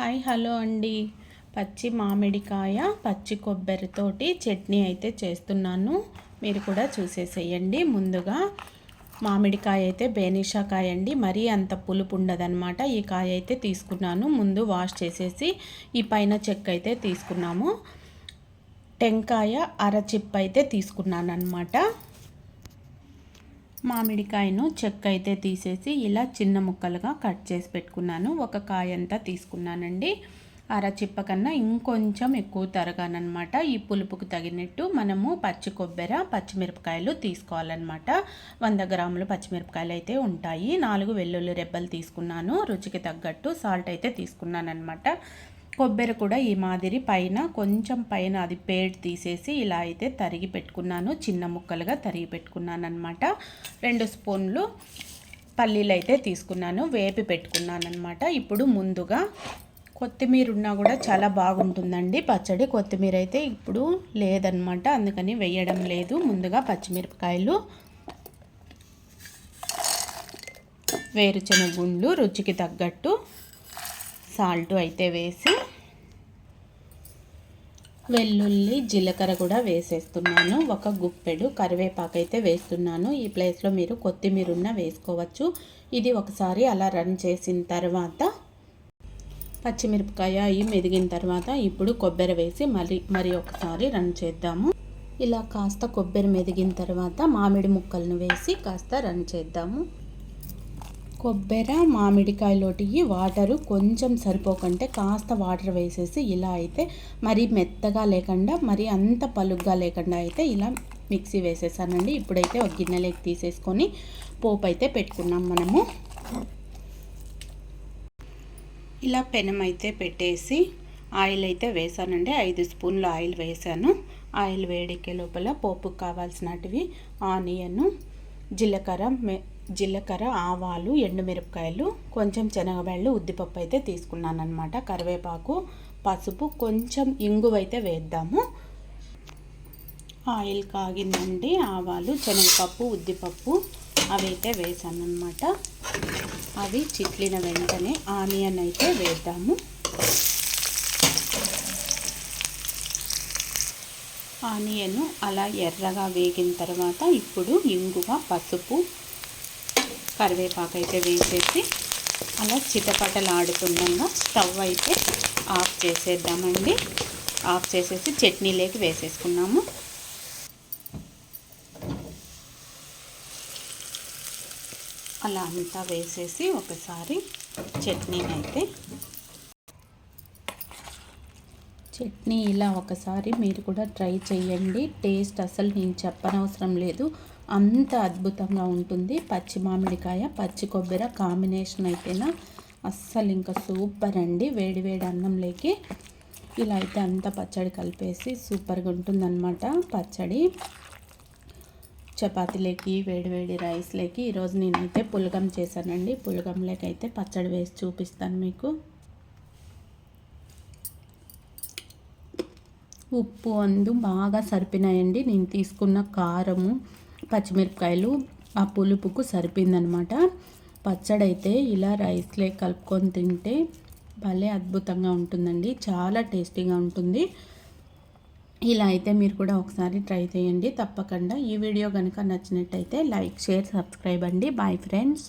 Hi hello అండి. పచ్చి మామిడికాయ పచ్చి కొబ్బరితోటి చట్నీ అయితే చేస్తున్నాను. మీరు కూడా చూసేసేయండి. ముందుగా మామిడికాయ అయితే బేనిషాకాయ అండి. మరీ అంత పులుపు ఉండదన్నమాట. ఈ కాయ అయితే తీసుకున్నాను. ముందు వాష్ చేసేసి ఈ పైన చెక్క అయితే తీసుకున్నాము. టెంకాయ అరచిప్ అయితే తీసుకున్నాను అనమాట మామిడికాయను చెక్క అయితే తీసేసి ఇలా చిన్న ముక్కలుగా కట్ చేసి పెట్టుకున్నాను. ఒక కాయ అంతా తీసుకున్నానండి అరచిప్ప కన్నా ఇంకొంచెం ఎక్కువ తరగానమాట ఈ పులుపుకు తగినట్టు మనము పచ్చి కొబ్బరి పచ్చిమిరపకాయలు తీసుకోవాలన్నమాట. వంద గ్రాములు పచ్చిమిరపకాయలు అయితే ఉంటాయి. నాలుగు వెల్లుల్లి రెబ్బలు తీసుకున్నాను. రుచికి తగ్గట్టు సాల్ట్ అయితే తీసుకున్నాను అనమాట కొబ్బరి కూడా ఈ మాదిరి పైన కొంచెం పైన అది పేడ్ తీసేసి ఇలా అయితే తరిగి పెట్టుకున్నాను. చిన్న ముక్కలుగా తరిగి పెట్టుకున్నాను అనమాట రెండు స్పూన్లు పల్లీలు అయితే తీసుకున్నాను. వేపి పెట్టుకున్నాను అనమాట ఇప్పుడు ముందుగా కొత్తిమీర ఉన్నా కూడా చాలా బాగుంటుందండి. పచ్చడి కొత్తిమీర అయితే ఇప్పుడు లేదనమాట అందుకని వేయడం లేదు. ముందుగా పచ్చిమిరపకాయలు వేరుశనగ గుండ్లు రుచికి తగ్గట్టు సాల్ట్ అయితే వేసి వెల్లుల్లి జీలకర్ర కూడా వేసేస్తున్నాను. ఒక గుప్పెడు కరివేపాకు అయితే వేస్తున్నాను. ఈ ప్లేస్లో మీరు కొత్తిమీర ఉన్న వేసుకోవచ్చు. ఇది ఒకసారి అలా రన్ చేసిన తర్వాత పచ్చిమిరపకాయ అవి మెదిగిన తర్వాత ఇప్పుడు కొబ్బరి వేసి మరి మరి ఒకసారి రన్ చేద్దాము. ఇలా కాస్త కొబ్బరి మెదిగిన తర్వాత మామిడి ముక్కలను వేసి కాస్త రన్ చేద్దాము. కొబ్బరి మామిడికాయలోటికి వాటరు కొంచెం సరిపోకంటే కాస్త వాటర్ వేసేసి ఇలా అయితే మరీ మెత్తగా లేకుండా మరీ అంత పలుగ్గా లేకుండా అయితే ఇలా మిక్సీ వేసేసానండి. ఇప్పుడైతే ఒక గిన్నెలోకి తీసేసుకొని పోపు అయితే పెట్టుకున్నాం మనము. ఇలా పెనం అయితే పెట్టేసి ఆయిల్ అయితే వేసానండి. ఐదు స్పూన్లు ఆయిల్ వేసాను. ఆయిల్ వేడికే లోపల పోపుకు కావాల్సినటివి ఆనియను జీలకర్ర జీలకర్ర ఆవాలు ఎండుమిరపకాయలు కొంచెం శనగబళ్ళు ఉద్దిపప్పు అయితే తీసుకున్నాను అనమాట కరివేపాకు పసుపు కొంచెం ఇంగువ అయితే వేద్దాము. ఆయిల్ కాగిందండి ఆవాలు శనగపప్పు ఉద్దిపప్పు అవి అయితే వేసాను అనమాట అవి చిట్లిన వెంటనే ఆనియన్ అయితే వేద్దాము. ఆనియన్ అలా ఎర్రగా వేగిన తర్వాత ఇప్పుడు ఇంగువ పసుపు కరివేపాకు అయితే వేసేసి అలా చిటపటలాడుతుండగా స్టవ్ అయితే ఆఫ్ చేసేద్దామండి. ఆఫ్ చేసేసి చట్నీలోకి వేసేసుకున్నాము. అలా అంతా వేసేసి ఒకసారి చట్నీని అయితే చట్నీ ఇలా ఒకసారి మీరు కూడా ట్రై చేయండి టేస్ట్ అసలు నేను చెప్పనవసరం లేదు. అంత అద్భుతంగా ఉంటుంది. పచ్చి మామిడికాయ పచ్చి కొబ్బరి కాంబినేషన్ అయితేనా అస్సలు ఇంకా సూపర్ అండి. వేడి వేడి అన్నంలోకి ఇలా అయితే అంత పచ్చడి కలిపేసి సూపర్గా ఉంటుందన్నమాట పచ్చడి. చపాతీలోకి వేడి వేడి రైస్లోకి ఈరోజు నేనైతే పులగం చేశానండి. పులగంలోకి అయితే పచ్చడి వేసి చూపిస్తాను మీకు. ఉప్పు అందు బాగా సరిపినాయండి నేను తీసుకున్న కారము పచ్చిమిరపకాయలు ఆ పులుపుకు సరిపోయిందనమాట పచ్చడి అయితే ఇలా రైస్లే కలుపుకొని తింటే భలే అద్భుతంగా ఉంటుందండి. చాలా టేస్టీగా ఉంటుంది. ఇలా అయితే మీరు కూడా ఒకసారి ట్రై చేయండి. తప్పకుండా ఈ వీడియో కనుక నచ్చినట్టయితే లైక్ షేర్ సబ్స్క్రైబ్ అండి. Bye friends.